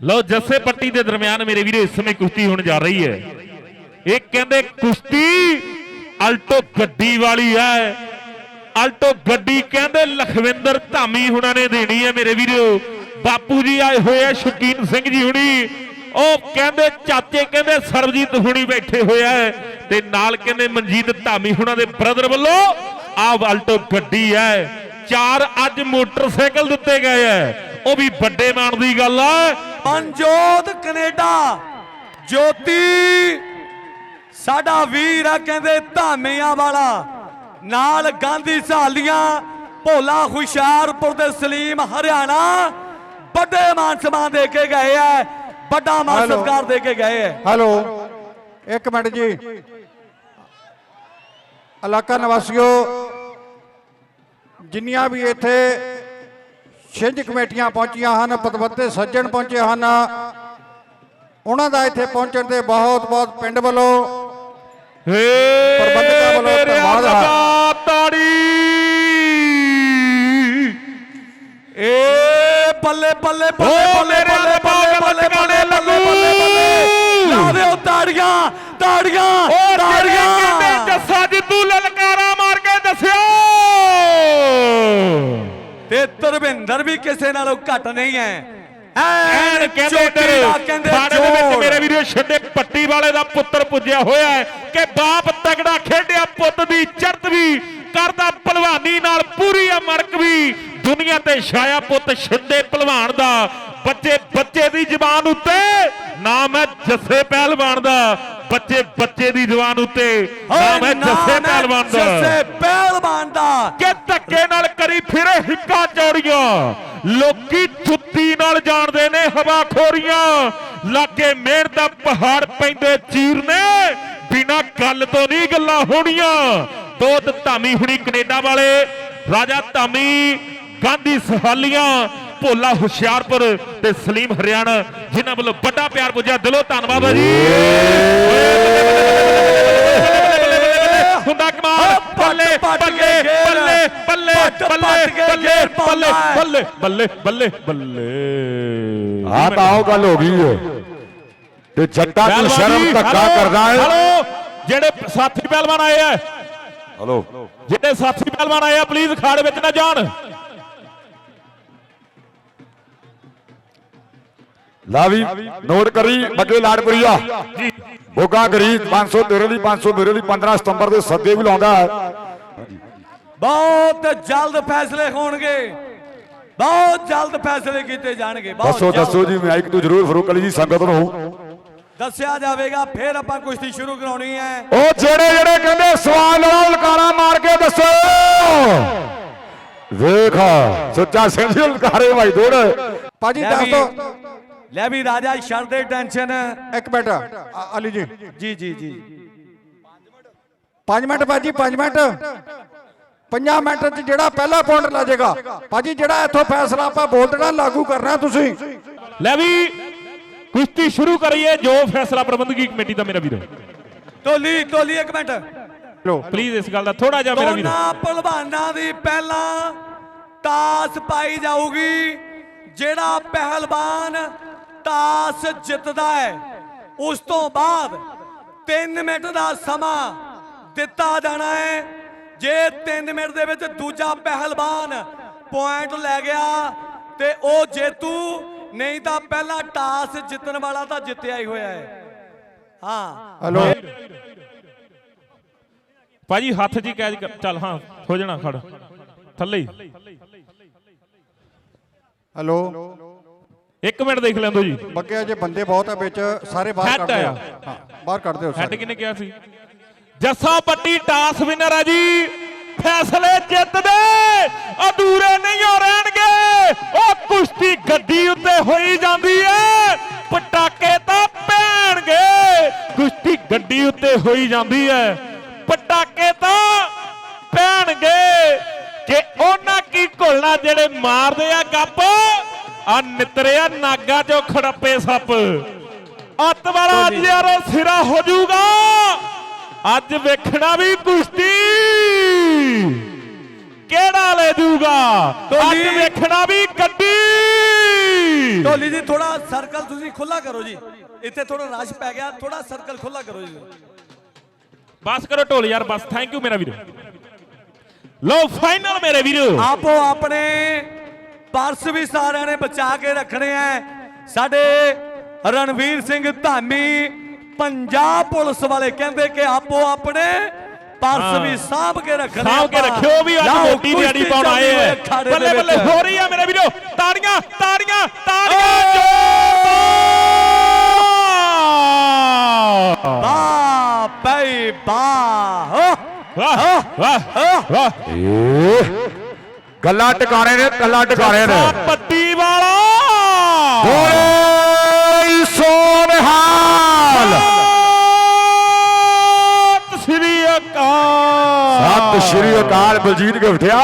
ਲਓ, ਜੱਸੇ ਪੱਟੀ ਦੇ ਦਰਮਿਆਨ ਮੇਰੇ ਵੀਰੇ, ਇਸ ਸਮੇਂ ਕੁਸ਼ਤੀ ਹੋਣ ਜਾ ਰਹੀ ਹੈ। ਇਹ ਕਹਿੰਦੇ ਕੁਸ਼ਤੀ ਅਲਟੋ ਗੱਡੀ ਵਾਲੀ ਹੈ। ਅਲਟੋ ਗੱਡੀ ਕਹਿੰਦੇ ਲਖਵਿੰਦਰ ਧਾਮੀ ਹੁਣਾਂ ਨੇ ਦੇਣੀ ਹੈ ਮੇਰੇ ਵੀਰੋ। ਬਾਪੂ ਜੀ ਆਏ ਹੋਏ ਆ, ਸ਼ਕੀਨ ਸਿੰਘ ਜੀ ਹੁਣੀ। ਉਹ ਕਹਿੰਦੇ, ਚਾਚੇ ਕਹਿੰਦੇ, ਸਰਬਜੀਤ ਹੁਣੀ ਬੈਠੇ ਹੋਇਆ ਹੈ ਤੇ ਨਾਲ ਕਹਿੰਦੇ ਮਨਜੀਤ ਧਾਮੀ ਹੁਣਾਂ ਦੇ ਬ੍ਰਦਰ ਵੱਲੋਂ ਆਹ ਅਲਟੋ ਗੱਡੀ ਹੈ। ਚਾਰ ਅੱਜ ਮੋਟਰਸਾਈਕਲ ਦਿੱਤੇ ਗਏ ਹੈ ਉਹ ਵੀ ਵੱਡੇ ਮਾਣ ਦੀ ਗੱਲ ਆ। ਮਨਜੋਤ ਕੈਨੇਡਾ। ਜੋਤੀ ਸਾਡਾ ਵੀਰ ਆ ਕਹਿੰਦੇ ਧਾਮੀਆਂ ਵਾਲਾ। ਨਾਲ ਗਾਂਧੀ ਸਾਲੀਆਂ ਭੋਲਾ ਹੁਸ਼ਿਆਰਪੁਰ ਦੇ ਸਲੀਮ ਹਰਿਆਣਾ। ਵੱਡੇ ਮਾਨ ਸਨਮਾਨ ਦੇ ਕੇ ਗਏ ਆ ਵੱਡਾ ਮਾਨ। ਸਤਿਕਾਰ ਦੇ ਕੇ ਗਏ ਆ ਹੈਲੋ। ਇੱਕ ਮਿੰਟ ਜੀ। ਇਲਾਕਾ ਨਿਵਾਸੀਓ ਜਿੰਨੀਆਂ ਵੀ ਇੱਥੇ ਛਿੰਝ ਕਮੇਟੀਆਂ ਪਹੁੰਚੀਆਂ ਹਨ ਪਤਵੰਤੇ ਸੱਜਣ ਪਹੁੰਚੇ ਹਨ। ਉਹਨਾਂ ਦਾ ਇੱਥੇ ਪਹੁੰਚਣ ਤੇ ਬਹੁਤ ਬਹੁਤ ਪਿੰਡ ਵੱਲੋਂ ਪ੍ਰਬੰਧਕਾਂ ਵੱਲੋਂ ਮੇਰੇ ਧੰਨਵਾਦ ਹੈ। ਲਗਾ ਤਾੜੀ। ਏ ਬੱਲੇ ਬੱਲੇ ਬੱਲੇ ਓ ਬੱਲੇ ਮੇਰੇ ਬੱਲੇ ਬੱਲੇ ਬੱਲੇ ਬੱਲੇ ਬੱਲੇ ਬੱਲੇ ਬੱਲੇ ਲਾ ਦਿਓ ਤਾੜੀਆਂ ਤਾੜੀਆਂ। ਧਰਮਿੰਦਰ ਵੀ ਕਿਸੇ ਨਾਲੋਂ ਘੱਟ ਨਹੀਂ ਹੈ ਐਨ ਕਹਿੰਦੇ ਬਾੜੇ ਦੇ ਵਿੱਚ। ਮੇਰੇ ਵੀਰੋ ਛੱਡੇ ਪੱਟੀ ਵਾਲੇ ਦਾ ਪੁੱਤਰ ਪੁੱਜਿਆ ਹੋਇਆ ਹੈ ਕਿ ਬਾਪ ਤਗੜਾ ਖੇਡਿਆ ਪੁੱਤ ਦੀ ਚੜਤ ਵੀ ਕਰਦਾ ਭਲਵਾਨੀ ਨਾਲ ਪੂਰੀ ਅਮਰਕ ਵੀ ਦੁਨੀਆ ਤੇ ਛਾਇਆ ਪੁੱਤ ਛੱਡੇ ਭਲਵਾਨ ਦਾ ਬੱਚੇ ਬੱਚੇ ਦੀ ਜ਼ਬਾਨ ਉੱਤੇ ਨਾਮ ਹੈ ਜੱਸੇ ਪਹਿਲਵਾਨ ਦਾ। ਬੱਚੇ ਬੱਚੇ ਦੀ ਜ਼ਬਾਨ ਉੱਤੇ ਨਾਮ ਹੈ ਜੱਸੇ ਪਹਿਲਵਾਨ ਦਾ। ਜੱਸੇ ਪਹਿਲਵਾਨ ਦਾ। ਕਿ ਧੱਕੇ ਨਾਲ ਕਰੀ ਫਿਰੇ ਹਿੱਕਾ ਚੌੜੀਆਂ। ਲੋਕੀ ਜੁੱਤੀ ਨਾਲ ਜਾਣਦੇ ਨੇ ਹਵਾ ਖੋਰੀਆਂ। ਲਾਗੇ ਮਿਹਰ ਦਾ ਪਹਾੜ ਪੈਂਦੇ ਚੀਰਨੇ। ਬਿਨਾ ਗੱਲ ਤੋਂ ਨਹੀਂ ਗੱਲਾਂ ਹੋਣੀਆਂ। ਦੋਤ ਧਾਮੀ ਹੁਣੀ ਕੈਨੇਡਾ ਵਾਲੇ ਰਾਜਾ ਧਾਮੀ ਗਾਂਧੀ ਸਹਾਲੀਆਂ। ਭੋਲਾ ਹੁਸ਼ਿਆਰਪੁਰ ਤੇ ਸਲੀਮ ਹਰਿਆਣਾ ਜਿਨ੍ਹਾਂ ਵੱਲੋਂ ਵੱਡਾ ਪਿਆਰ ਪੁੱਜਿਆ ਦਿਲੋਂ ਧੰਨਵਾਦ ਹੈ ਜੀ। ਹੁੰਦਾ ਕਮਾਲ। ਬੱਲੇ ਬੱਲੇ। ਬੱਲੇ ਬੱਲੇ ਬੱਲੇ ਬੱਲੇ ਬੱਲੇ। ਬੱਲੇ ਬੱਲੇ ਬੱਲੇ ਬੱਲੇ। ਆ ਤਾਂ ਉਹ ਗੱਲ ਹੋ ਗਈ ਹੈ ਤੇ ਜੱਟਾਂ ਨੂੰ ਸ਼ਰਮ ਧੱਕਾ ਕਰਦਾ ਹੈ। ਹਲੋ ਜਿਹੜੇ ਸਾਥੀ ਪਹਿਲਵਾਨ ਆਏ ਆ। ਹਲੋ। ਜਿਹੜੇ ਸਾਥੀ ਪਹਿਲਵਾਨ ਆਏ ਆ ਪਲੀਜ਼ ਖਾੜ ਵਿੱਚ ਨਾ ਜਾਣ। ਲਾ ਵੀ ਨੋਟ ਕਰੀ ਬੱਗੇ ਲਾੜਪੁਰੀਆ ਜੀ ਬੋਗਾ ਗਰੀ 500 ਤੇਰੇ ਲਈ 500 ਮੇਰੇ ਲਈ 15 ਸਤੰਬਰ ਦੇ ਸੱਦੇ ਵੀ ਲਾਉਂਦਾ ਹੈ। ਬਹੁਤ ਜਲਦ ਫੈਸਲੇ ਹੋਣਗੇ। ਬਹੁਤ ਜਲਦ ਫੈਸਲੇ ਕੀਤੇ ਜਾਣਗੇ। ਬਹੁਤ ਦੱਸੋ। ਦੱਸੋ ਜੀ ਮਾਈਕ ਤੋਂ ਜ਼ਰੂਰ ਫਰੂਕ ਅਲੀ ਜੀ ਸੰਗਤ ਨੂੰ। ਦੱਸਿਆ ਜਾਵੇਗਾ ਫਿਰ ਆਪਾਂ ਕੁਸ਼ਤੀ ਸ਼ੁਰੂ ਕਰਾਉਣੀ ਹੈ। ਉਹ ਜਿਹੜੇ ਜਿਹੜੇ ਕਹਿੰਦੇ ਸਵਾਲ ਨਾਲ ਲਕਾਰਾ ਮਾਰ ਕੇ ਦੱਸੋ। ਵੇਖ ਸੁੱਚਾ ਸਿੰਘ ਜੀ ਲਕਾਰੇ ਭਾਈ ਦੋੜ ਲੈ ਦੱਸ ਦੋ। ਲੈ ਵੀ ਰਾਜਾ ਛੱਡ ਦੇ ਟੈਨਸ਼ਨ ਇੱਕ ਮਿੰਟ। ਅਲੀ ਜੀ। ਜੀ ਜੀ ਜੀ। 5 ਮਿੰਟ ਭਾਜੀ 5 ਮਿੰਟ। 5 ਮਿੰਟ ਚ ਜਿਹੜਾ ਪਹਿਲਾ ਪੁਆਇੰਟ ਲੈ ਜਾਏਗਾ ਭਾਜੀ ਜਿਹੜਾ ਇੱਥੋਂ ਫੈਸਲਾ ਆਪਾਂ ਬੋਲ ਦੇਣਾ ਲਾਗੂ ਕਰਨਾ ਤੁਸੀਂ। ਲੈ ਵੀ ਕੁਸ਼ਤੀ ਸ਼ੁਰੂ ਕਰੀਏ ਜੋ ਫੈਸਲਾ ਪ੍ਰਬੰਧਕੀ ਕਮੇਟੀ ਦਾ ਮੇਰਾ ਵੀਰ। ਟੋਲੀ ਟੋਲੀ ਇੱਕ ਮਿੰਟ। ਲੋ ਪਲੀਜ਼ ਇਸ ਗੱਲ ਦਾ ਥੋੜਾ ਜਿਹਾ ਮੇਰਾ ਵੀਰ। ਦੋਨਾਂ ਪਹਿਲਵਾਨਾਂ ਦੀ ਪਹਿਲਾਂ ਟਾਸ ਪਾਈ ਜਾਊਗੀ। ਜਿਹੜਾ ਪਹਿਲਵਾਨ ਟਾਸ ਜਿੱਤਦਾ ਹੈ। ਉਸ ਤੋਂ ਬਾਅਦ 3 ਮਿੰਟ ਦਾ ਸਮਾਂ ਦਿੱਤਾ ਜਾਣਾ ਹੈ। ਜੇ 3 ਮਿੰਟ ਦੇ ਵਿੱਚ ਦੂਜਾ ਪਹਿਲਵਾਨ ਪੁਆਇੰਟ ਲੈ ਗਿਆ ਤੇ ਉਹ ਜੇਤੂ ਨਹੀਂ ਤਾਂ ਪਹਿਲਾਂ ਟਾਸ ਜਿੱਤਣ ਵਾਲਾ ਤਾਂ ਜਿੱਤਿਆ ਹੀ ਹੋਇਆ ਹੈ। ਹਾਂ। ਹਲੋ ਭਾਜੀ ਹੱਥ ਜੀ ਕੈਚ ਚੱਲ ਹਾਂ ਹੋ ਜਾਣਾ ਖੜ। ਥੱਲੇ ਹੀ। ਹਲੋ ਇੱਕ ਮਿੰਟ ਦੇਖ ਲੈਂਦੋ ਜੀ। ਬੱਗੇ ਜੇ ਬੰਦੇ ਬਹੁਤ ਆ ਵਿੱਚ ਸਾਰੇ ਬਾਹਰ ਕੱਢ ਦਿਓ। ਹਾਂ। ਬਾਹਰ ਕੱਢ ਦਿਓ ਹੈਡ ਕਿਨੇ ਕਿਹਾ ਸੀ? ਜੱਸਾ ਪੱਟੀ ਟਾਸ ਵਿਨਰ ਹੈ ਜੀ। ਫੈਸਲੇ ਜਿੱਤਦੇ। ਅਧੂਰੇ ਨਹੀਂ ਹੋ ਰਹਿਣਗੇ। ਉਹ ਕੁਸ਼ਤੀ ਗੱਡੀ ਉੱਤੇ ਹੋਈ ਜਾਂਦੀ ਹੈ ਪਟਾਕੇ ਤਾਂ ਪੈਣਗੇ। ਕੁਸ਼ਤੀ ਗੱਡੀ ਉੱਤੇ ਹੋਈ ਜਾਂਦੀ ਹੈ ਪਟਾਕੇ ਤਾਂ ਪੈਣਗੇ। ਕਿ ਉਹਨਾਂ ਕੀ ਘੁਲਣਾ ਜਿਹੜੇ ਮਾਰਦੇ ਆ ਗੱਪ ਆ ਨਿਤਰਿਆ ਨਾਗਾ ਚੋਂ ਖੜੱਪੇ ਸੱਪ। ਅੱਤ ਵਾਲਾ ਅੱਜ ਯਾਰ ਸਿਰਾ ਹੋ ਜਾਊਗਾ। ਅੱਜ ਵੇਖਣਾ ਵੀ ਕੁਸ਼ਤੀ। ਕਿਹੜਾ ਲੈ ਜਾਊਗਾ? ਅੱਜ। ਵੇਖਣਾ ਵੀ ਗੱਡੀ ਢੋਲੀ ਜੀ ਥੋੜਾ ਸਰਕਲ ਤੁਸੀਂ ਖੁੱਲਾ ਕਰੋ ਜੀ। ਇੱਥੇ ਥੋੜਾ ਰਸ਼ ਪੈ ਗਿਆ ਥੋੜਾ ਸਰਕਲ ਖੁੱਲਾ ਕਰੋ ਜੀ। ਬਸ ਕਰੋ ਢੋਲ ਯਾਰ ਬਸ। ਥੈਂਕ ਯੂ ਮੇਰਾ ਵੀਰ। ਲਓ ਫਾਈਨਲ ਮੇਰੇ ਵੀਰੋ। ਆਪੋ ਆਪਣੇ ਪਰਸ ਵੀ ਸਾਰਿਆਂ ਨੇ ਬਚਾ ਕੇ ਰੱਖਣੇ ਐ। ਸਾਡੇ ਰਣਵੀਰ ਸਿੰਘ ਧਾਮੀ ਪੰਜਾਬ ਪੁਲਿਸ ਵਾਲੇ ਕਹਿੰਦੇ ਕਿ ਆਪੋ ਆਪਣੇ ਪਰਸ। ਵੀ ਸਾਂਭ ਕੇ ਰੱਖਣੇ ਸਾਂਭ ਕੇ। ਰੱਖਿਓ ਵੀ ਅੱਜ ਮੋਟੀ ਦਿਹਾੜੀ ਪਾਉਣ ਆਏ ਐ। ਬੱਲੇ ਬੱਲੇ। ਹੋ ਰਹੀ ਆ ਮੇਰੇ ਵੀਰੋ। ਤਾੜੀਆਂ ਤਾੜੀਆਂ ਤਾੜੀਆਂ ਜ਼ੋਰਦਾਰ! ਵਾਹ ਬਈ ਵਾਹ ਵਾਹ ਵਾਹ ਵਾਹ। ਏ ਗੱਲਾਂ ਟਿਕਾਣੇ ਨੇ ਗੱਲਾਂ ਟਿਕਾਣੇ ਨੇ। ਪੱਟੀ ਵਾਲਾ। ਬੋਲੇ ਸੋਨਹਾਲ। ਸਤਿ ਸ੍ਰੀ ਅਕਾਲ। ਸਤਿ ਸ਼੍ਰੀ ਅਕਾਲ ਬਲਜੀਤ ਗਿਫਟਿਆ